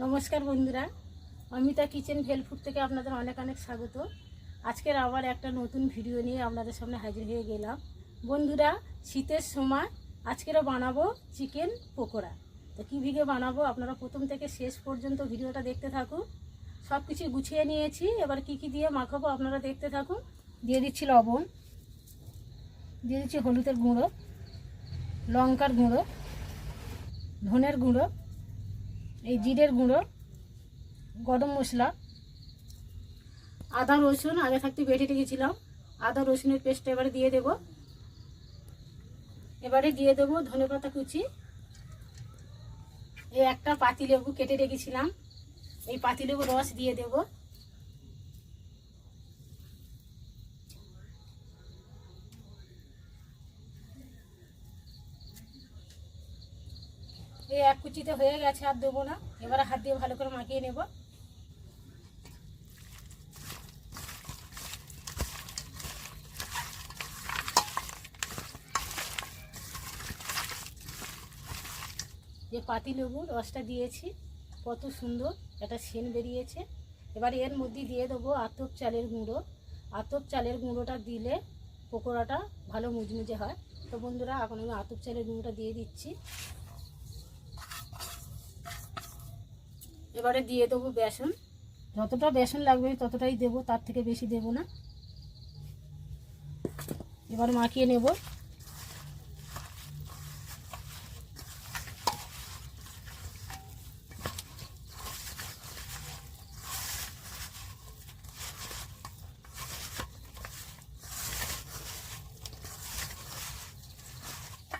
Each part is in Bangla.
নমস্কার বন্ধুরা, অমিতা কিচেন ভেলফুড থেকে আপনাদের অনেক অনেক স্বাগত। আজকের আবার একটা নতুন ভিডিও নিয়ে আপনাদের সামনে হাজির হয়ে গেলাম। বন্ধুরা, শীতের সময় আজকেরও বানাবো চিকেন পকোড়া। তো কী ভিডিও বানাবো আপনারা প্রথম থেকে শেষ পর্যন্ত ভিডিওটা দেখতে থাকুন। সব কিছু গুছিয়ে নিয়েছি, এবার কি কি দিয়ে মাখাবো আপনারা দেখতে থাকুন। দিয়ে দিচ্ছি লবণ, দিয়ে দিচ্ছি হলুদের গুঁড়ো, লঙ্কার গুঁড়ো, ধনের গুঁড়ো এই জিরের গুঁড়ো, গরম মশলা, আদা, রসুন, আগে থাকতে বেটে রেখেছিলাম। আদা, রসুনের পেস্ট এবারে দিয়ে দেব। এবারে দিয়ে দেব ধনে পাতা কুচি। এই একটা পাতিলেবু কেটে রেখেছিলাম। এই পাতিলেবু রস দিয়ে দেব। এই এক কুচিতে হয়ে গেছে আর দেবো না। এবারে হাত দিয়ে ভালো করে মাখিয়ে নেব। যে পাতি লেবুর রসটা দিয়েছি, কত সুন্দর, একটা সেন বেরিয়েছে। এবার এর মধ্যে দিয়ে দেবো আতপ চালের গুঁড়ো। আতপ চালের গুঁড়োটা দিলে পকোড়াটা ভালো মুজমুজে হয়। তো বন্ধুরা, এখন আমি আতপ চালের গুঁড়োটা দিয়ে দিচ্ছি। এবারে দিয়ে দেবো বেসন। যতটা বেসন লাগবে ততটাই দেবো, তার থেকে বেশি দেবো না। এবার মাখিয়ে নেব।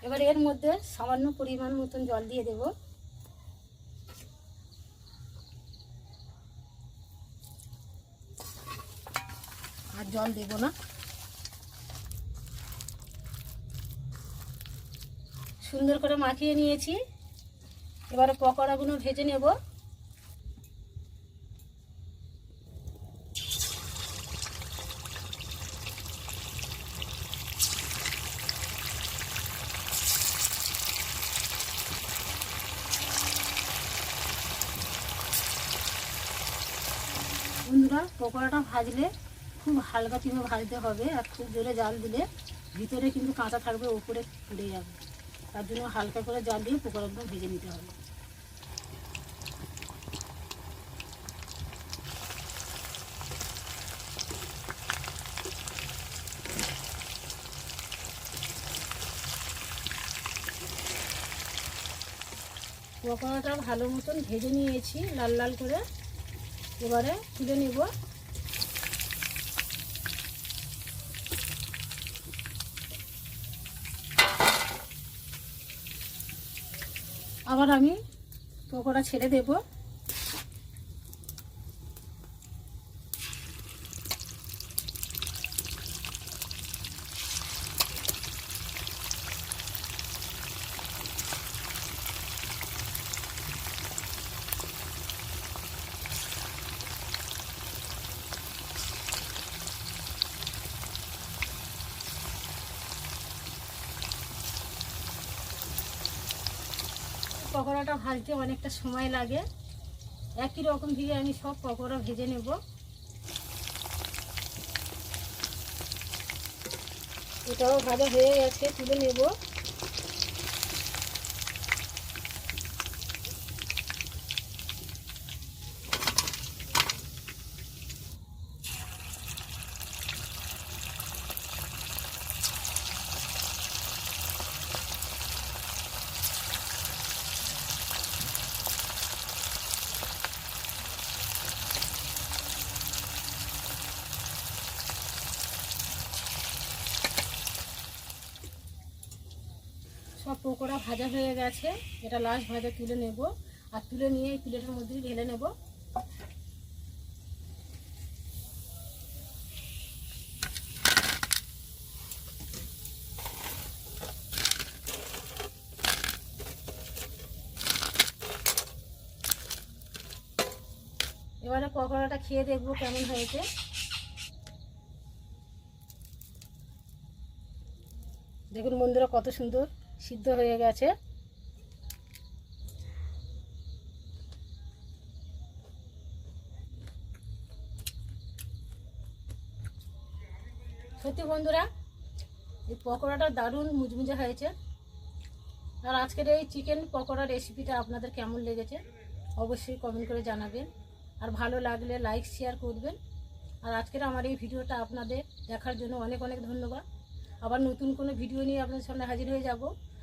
এবার এর মধ্যে সামান্য পরিমাণ মতন জল দিয়ে দেবো। আর জল দেব না। সুন্দর করে মাখিয়ে নিয়েছি। এবারে পকোড়াগুলো ভেজে নেব। পকোড়াটা ভাজলে খুব হালকা চিপে ভাজতে হবে আর খুব জোরে জাল দিলে ভিতরে কিন্তু কাঁচা থাকবে উপরে পুড়ে যাবে। তার জন্য হালকা করে জাল দিয়ে পকোড়াগুলো ভেজে নিতে হবে। পকোড়াটা ভালো মতন ভেজে নিয়েছি, লাল লাল করে। এবারে তুলে নিব আবার আমি পকোড়া ছেড়ে দেব। পকোড়াটা ভাজতে অনেকটা সময় লাগে। একই রকম দিয়ে আমি সব পকোড়া ভেজে নেব। এটাও ভালো হয়ে গেছে, তুলে নেব। সব পকোড়া ভাজা হয়ে গেছে। এটা লাস্ট ভাজা তুলে নেব। আর তুলে নিয়ে এই প্লেটের মধ্যে ঢেলে নেব। এবারে পকোড়াটা খেয়ে দেখব কেমন হয়েছে। দেখুন বন্ধুরা কত সুন্দর। সিদ্ধ হয়ে গেছে। সত্যি বন্ধুরা, এই পকোড়াটা দারুণ মুজমুজে হয়েছে। আর আজকের এই চিকেন পকোড়া রেসিপিটা আপনাদের কেমন লেগেছে, অবশ্যই কমেন্ট করে জানাবেন। আর ভালো লাগলে লাইক শেয়ার করবেন। আর আজকের আমার এই ভিডিওটা আপনাদের দেখার জন্য অনেক অনেক ধন্যবাদ। আবার নতুন কোনো ভিডিও নিয়ে আপনাদের সামনে হাজির হয়ে যাব।